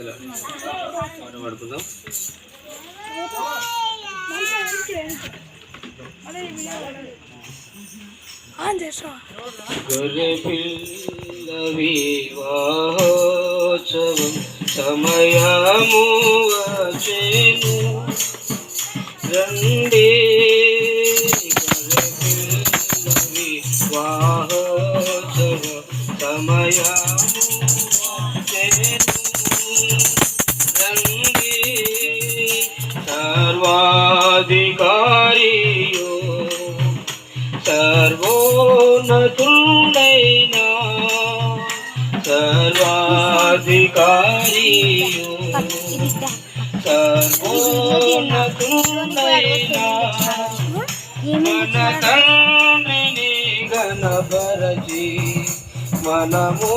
ఇలా. పడుకుందాం గొర్రె పిల్ల వివాహోత్సవం సమయము వచ్చేను రండి గొర్రె సమయము వచ్చేను సర్వోన్నతుడైనా సర్వాధికారియో. సర్వోన్నతుడైనా మన తండ్రిని గణపరచి మనము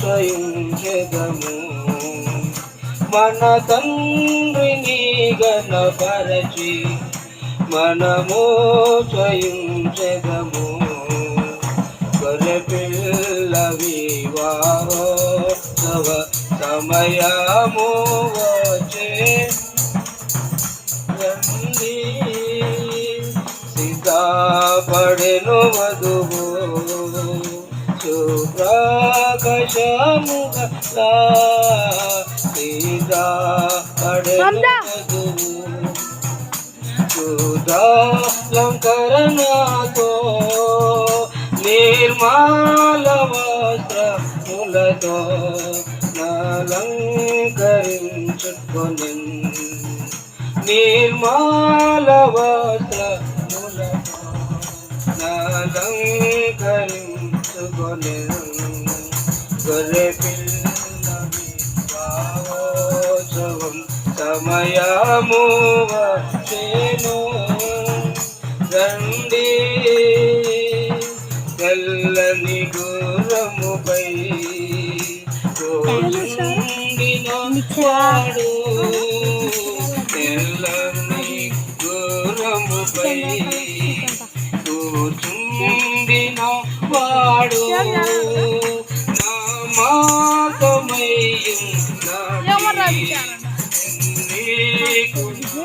ప్రయుంచదము మన తండ్రిని గణపరచి మనము స్వయించదము గొర్రె పిల్ల వివాహోత్సవ సమయము వచ్చే సిద్ధపడెను వధువు. శుభ్రాకశముగా సిద్ధపడెను వధువు. శుద్ధాలంకరణతో నిర్మాల వస్త్రములతో నలంకరించుకొని నిర్మాల వస్త్రములతో నలంకరించుకొని వచ్చేను రండి తెల్లని గుర్రముపై వాడు. తెల్లని గుర్రముపై కూర్చుండిన వాడు. నా మాకమయ్యం నీకు నా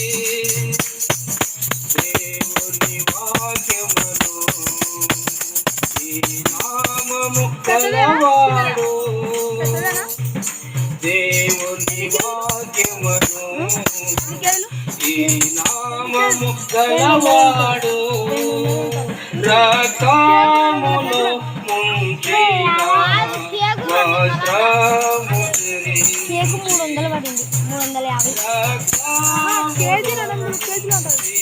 వాక్యమును ఈ నామము గలవాడు రక్తములో ముంచిన కేకు మూడు వందలు పడింది మూడు వందల యాభై కేజీ రెండు వందలు కేజీలు ఉంటుంది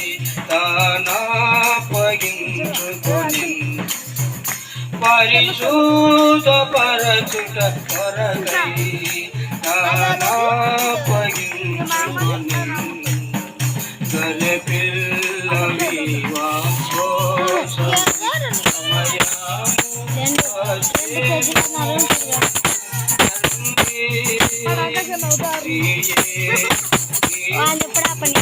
పరిశుద్ధ పరశుట కొరకై తానాపగించుకొని గల పిల్ల వివాహో రెండు రెండు కేజీలు నరం వాళ్ళు ఎప్పుడు ఆ పని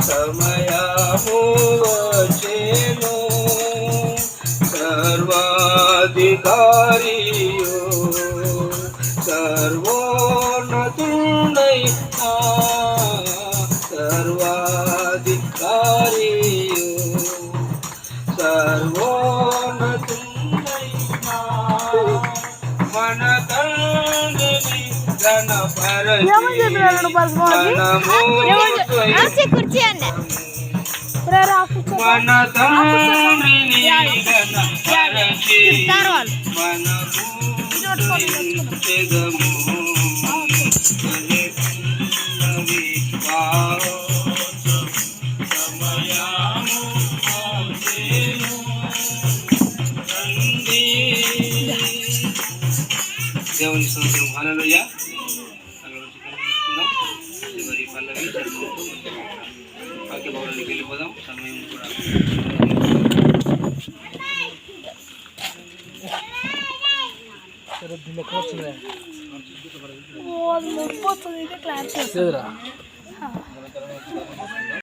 સમયા હોવાચેનો સર્વાધિકારીઓ ఆచే కుర్చీ అన్న మన తండ్రి దేవుని సంవత్సరం హలో Será?